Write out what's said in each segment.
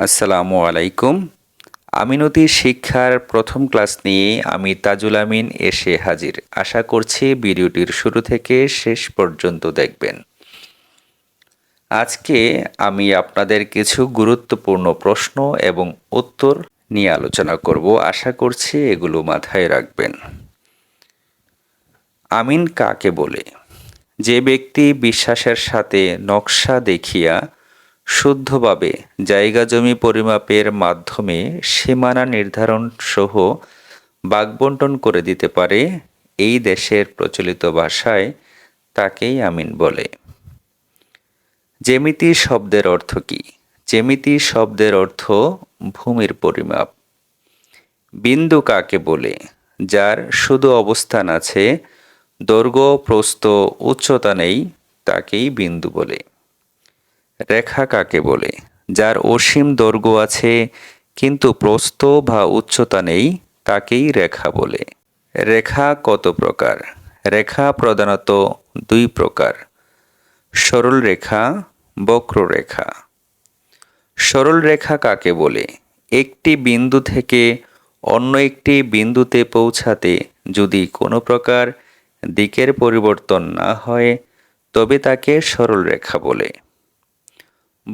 আসসালামু আলাইকুম। আমিনতি শিক্ষার প্রথম ক্লাস নিয়ে আমি তাজুল আমিন এসে হাজির। আশা করছি ভিডিওটির শুরু থেকে শেষ পর্যন্ত দেখবেন। আজকে আমি আপনাদের কিছু গুরুত্বপূর্ণ প্রশ্ন এবং উত্তর নিয়ে আলোচনা করব। আশা করছি এগুলো মাথায় রাখবেন। আমিন কাকে বলে? যে ব্যক্তি বিশ্বাসের সাথে নকশা দেখিয়া শুদ্ধভাবে জায়গা জমি পরিমাপের মাধ্যমে সীমানা নির্ধারণ সহ বাগবন্টন করে দিতে পারে এই দেশের প্রচলিত ভাষায় তাকেই আমিন বলে। জ্যামিতি শব্দের অর্থ কী? জ্যামিতি শব্দের অর্থ ভূমির পরিমাপ। বিন্দু কাকে বলে? যার শুধু অবস্থান আছে, দৈর্ঘ্য, প্রস্থ, উচ্চতা নেই, তাকেই বিন্দু বলে। রেখা কাকে বলে? যার অসীম দৈর্ঘ্য আছে, কিন্তু প্রস্থ বা উচ্চতা নেই, তাকেই রেখা বলে। রেখা কত প্রকার? রেখা প্রধানত দুই প্রকার। সরল রেখা বক্ররেখা সরল রেখা কাকে বলে? একটি বিন্দু থেকে অন্য একটি বিন্দুতে পৌঁছাতে যদি কোনো প্রকার দিকের পরিবর্তন না হয়, তবে তাকে সরল রেখা বলে।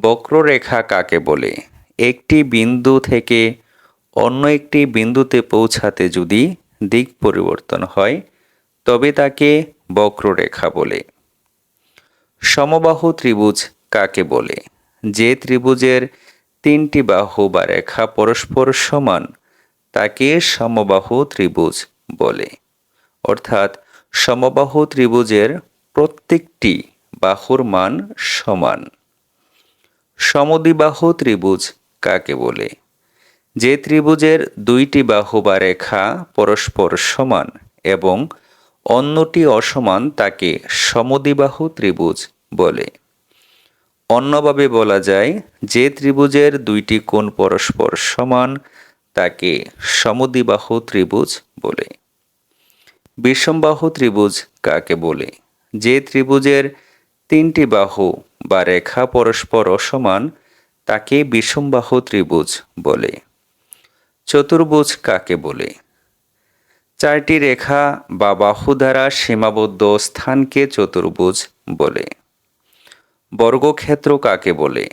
বক্ররেখা কাকে বলে? একটি বিন্দু থেকে অন্য একটি বিন্দুতে পৌঁছাতে যদি দিক পরিবর্তন হয়, তবে তাকে বক্ররেখা বলে। সমবাহু ত্রিভুজ কাকে বলে? যে ত্রিভুজের তিনটি বাহু বা রেখা পরস্পর সমান, তাকে সমবাহু ত্রিভুজ বলে। অর্থাৎ সমবাহু ত্রিভুজের প্রত্যেকটি বাহুর মান সমান। সমদ্বিবাহু ত্রিভুজ কাকে বলে? যে ত্রিভুজের দুইটি বাহু বা রেখা পরস্পর সমান এবং অন্যটি অসমান তাকে সমদ্বিবাহু ত্রিভুজ বলে। অন্যভাবে বলা যায়, যে ত্রিভুজের দুইটি কোণ পরস্পর সমান তাকে সমদ্বিবাহু ত্রিভুজ বলে। বিষমবাহু ত্রিভুজ কাকে বলে? যে ত্রিভুজের তিনটি বাহু বা রেখা পরস্পর অসমান, তাকে বিষমবাহু ত্রিভুজ বলে। চতুর্ভুজ কাকে বলে? চারটি রেখা বা বাহু দ্বারা সীমাবদ্ধ স্থানকে চতুর্ভুজ বলে। বর্গক্ষেত্র কাকে বলে?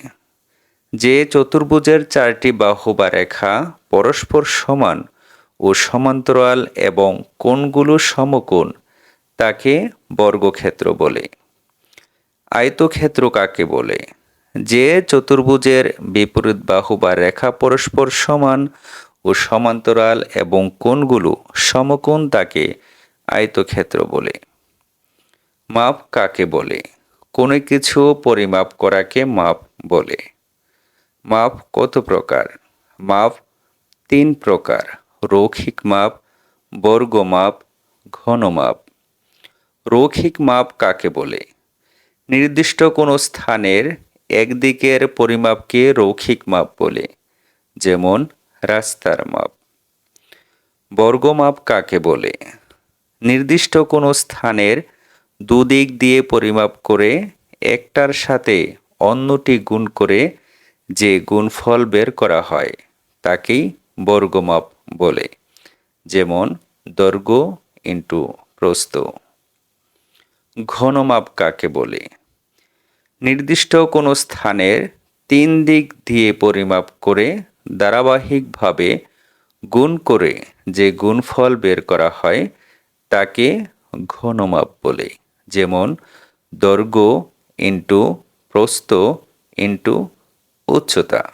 যে চতুর্ভুজের চারটি বাহু বা রেখা পরস্পর সমান ও সমান্তরাল এবং কোণগুলো সমকোণ, তাকে বর্গক্ষেত্র বলে। আয়তক্ষেত্র কাকে বলে, যে চতুর্ভুজের বিপরীত বাহু বা রেখা পরস্পর সমান ও সমান্তরাল এবং কোণগুলো সমকোণ তাকে আয়তক্ষেত্র বলে। মাপ কাকে বলে? কোনো কিছু পরিমাপ করাকে মাপ বলে। মাপ কত প্রকার? মাপ তিন প্রকার, রৌখিক মাপ বর্গ মাপ ঘনমাপ। রৈখিক মাপ কাকে বলে? নির্দিষ্ট কোনো স্থানের একদিকের পরিমাপকে রৌখিক মাপ বলে, যেমন রাস্তার মাপ। বর্গমাপ কাকে বলে? নির্দিষ্ট কোনো স্থানের দুদিক দিয়ে পরিমাপ করে একটার সাথে অন্যটি গুণ করে যে গুণফল বের করা হয়, তাকেই বর্গমাপ বলে, যেমন দৈর্ঘ্য ইন্টু প্রস্থ। ঘনমাপ কাকে বলে? নির্দিষ্ট কোনো স্থানের তিন দিক দিয়ে পরিমাপ করে ধারাবাহিকভাবে গুণ করে যে গুণফল বের করা হয়, তাকে ঘনমাপ বলে। যেমন, দৈর্ঘ্য ইন্টু প্রস্থ ইন্টু উচ্চতা।